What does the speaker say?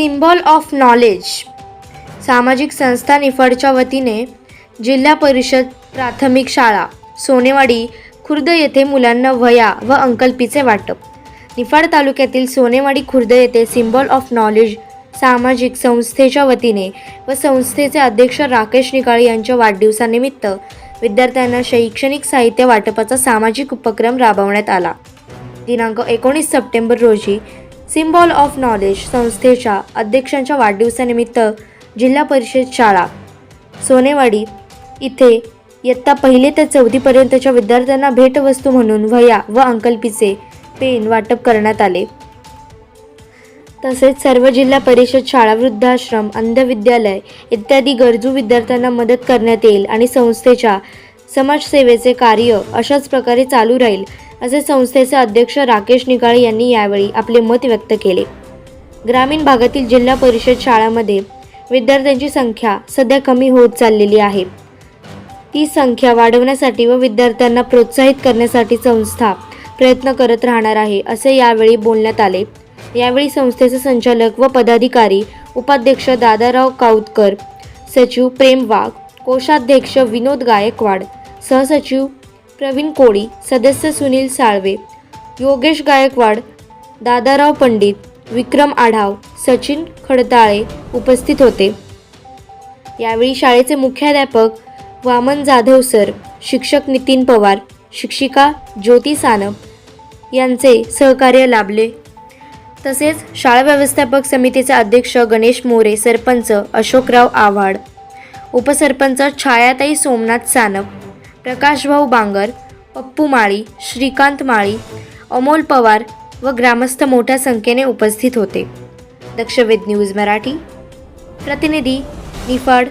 Symbol of knowledge. सामाजिक संस्था निफाडच्या वतीने जिल्हा परिषद प्राथमिक शाळा सोनेवाडी खुर्द येथे मुलांना वह्या व अंकल्पीचे वाटप. निफाड तालुक्यातील सोनेवाडी खुर्द येथे सिम्बॉल ऑफ नॉलेज सामाजिक संस्थेच्या वतीने व संस्थेचे अध्यक्ष राकेश निकाळे यांच्या वाढदिवसानिमित्त विद्यार्थ्यांना शैक्षणिक साहित्य वाटपाचा सामाजिक उपक्रम राबवण्यात आला. दिनांक एकोणीस सप्टेंबर रोजी सिम्बॉल ऑफ नॉलेज संस्थेच्या अध्यक्षांच्या वाढदिवसानिमित्त जिल्हा परिषद शाळा सोनेवाडी इथे इयत्ता पहिले ते चौथीपर्यंतच्या विद्यार्थ्यांना भेटवस्तू म्हणून वह्या व अंकल्पीचे पेन वाटप करण्यात आले. तसेच सर्व जिल्हा परिषद शाळा वृद्धाश्रम अंध विद्यालय इत्यादी गरजू विद्यार्थ्यांना मदत करण्यात येईल आणि संस्थेच्या समाजसेवेचे कार्य अशाच प्रकारे चालू राहील असे संस्थेचे अध्यक्ष राकेश निकाळे यांनी यावेळी आपले मत व्यक्त केले. ग्रामीण भागातील जिल्हा परिषद शाळांमध्ये विद्यार्थ्यांची संख्या सध्या कमी होत चाललेली आहे. ती संख्या वाढवण्यासाठी व विद्यार्थ्यांना प्रोत्साहित करण्यासाठी संस्था प्रयत्न करत राहणार आहे असे यावेळी बोलण्यात आले. यावेळी संस्थेचे संचालक व पदाधिकारी उपाध्यक्ष दादाराव काऊतकर सचिव प्रेम वाघ कोषाध्यक्ष विनोद गायकवाड सहसचिव प्रवीण कोळी सदस्य सुनील साळवे योगेश गायकवाड दादाराव पंडित विक्रम आढाव सचिन खडताळे उपस्थित होते. यावेळी शाळेचे मुख्याध्यापक वामन जाधव सर शिक्षक नितीन पवार शिक्षिका ज्योती सानप यांचे सहकार्य लाभले. तसेच शाळा व्यवस्थापक समितीचे अध्यक्ष गणेश मोरे सरपंच अशोकराव आव्हाड उपसरपंच छायाताई सोमनाथ सानप प्रकाशभाऊ बांगर पप्पू माळी श्रीकांत माळी अमोल पवार व ग्रामस्थ मोठ्या संख्येने उपस्थित होते. दक्षवेद न्यूज मराठी. प्रतिनिधी निफाड.